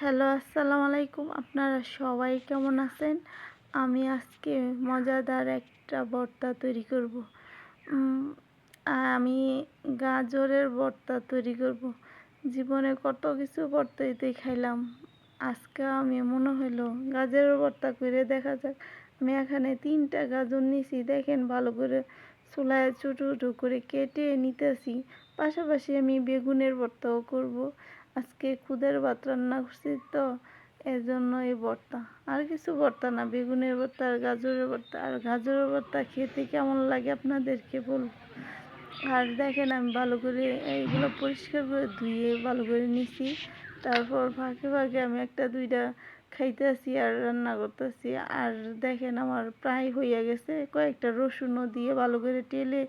Hello, আসসালামু আলাইকুম। আপনারা সবাই কেমন আছেন? আমি আজকে মজাদার একটা ভর্তা তৈরি করব। আমি গাজরের ভর্তা তৈরি করব। জীবনে কত কিছু ভর্তাইতে খাইলাম আজকে আমি মনে হইল গাজরের ভর্তা করে দেখা যাক। আমি এখানে তিনটা গাজর নিছি, দেখেন ভালো করে চুলায় ছোটো ছোটো করে কেটে নিতেছি। পাশাপাশি আমি বেগুনের ভর্তাও করব। আজকে খুদের ভাত রান্না করছি তো এর জন্য এই ভর্তা। আর কিছু ভর্তা না, বেগুনের ভর্তা আর গাজরের ভর্তা। আর গাজরের ভর্তা খেতে কেমন লাগে আপনাদেরকে বলব আর দেখেন আমি ভালো করে এইগুলো পরিষ্কার করে ধুয়ে ভালো করে নিছি। তারপর ফাঁকে ফাঁকে আমি একটা দুইটা খাইতেছি আর রান্না করতেছি। আর দেখেন আমার প্রায় হইয়া গেছে, কয়েকটা রসুনও দিয়ে ভালো করে তেলে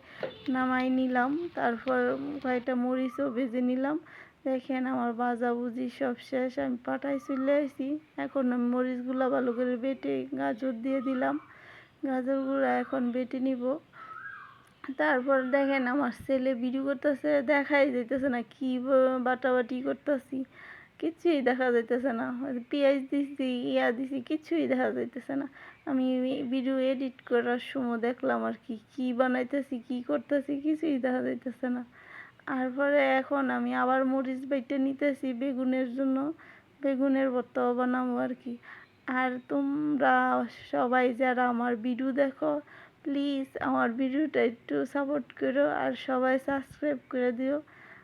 নামাই নিলাম। তারপর কয়েকটা মরিচও ভেজে নিলাম। দেখেন আমার ভুজি সব শেষ, আমি পাটাই চলে আসি এখন আমি মরিচগুলো ভালো করে বেটে গাজর দিয়ে দিলাম। গাজরগুলো এখন বেটে নিব। তারপর দেখেন আমার ছেলে ভিডিও করতেছে, দেখাই যাইতেছে না কী বাটাবাটি করতেছি। কিছুই দেখা যাইতেছে না। পেঁয়াজ দিছি, ইয়া দিছি, কিছুই দেখা যাইতেছে না। আমি ভিডিও এডিট করার সময় দেখলাম আর কি, কী বানাইতেছি, কী করতেছি, কিছুই দেখা যাইতেছে না। তারপরে এখন আমি আবার মরিচ বাইটে নিতেছি বেগুনের জন্য। বেগুনের ভর্তাও বানাবো আর কি। আর তোমরা সবাই যারা আমার ভিডিও দেখো প্লিজ আমার ভিডিওটা একটু সাপোর্ট করো আর সবাই সাবস্ক্রাইব করে দিও।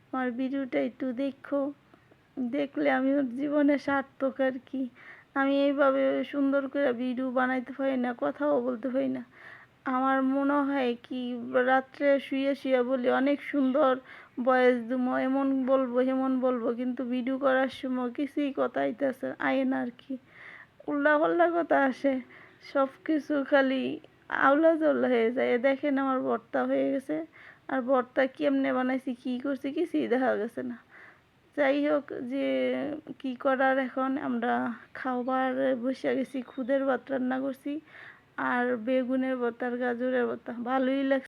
আমার ভিডিওটা একটু দেখো। দেখলে আমি ওর জীবনে সার্থক আর কি। আমি এইভাবে সুন্দর করে ভিডিও বানাইতে পারি না, কথাও বলতে পারি না। আমার মনে হয় কি, রাত্রে শুয়ে শুয়ে বলি, অনেক সুন্দর বয়স দুমো, এমন বলব এমন বলব, কিন্তু ভিডিও করার সময় কিছুই কথা আইতেছে আয় না আর কি। উল্লা পাল্লা কথা আসে সব কিছু খালি আউলা জল্লা হয়ে যায়। দেখেন আমার ভর্তা হয়ে গেছে, আর ভর্তা কেমনে বানাইছি, কী করছি কিছুই দেখা গেছে না। যাই হোক, যে কি করার এখন, আমরা খাবার বসে গেছি, খুদের ভাত রান্না করছি। আর বেগুনের ভর্তা আর গাজরের ভর্তা ভালোই লাগছে।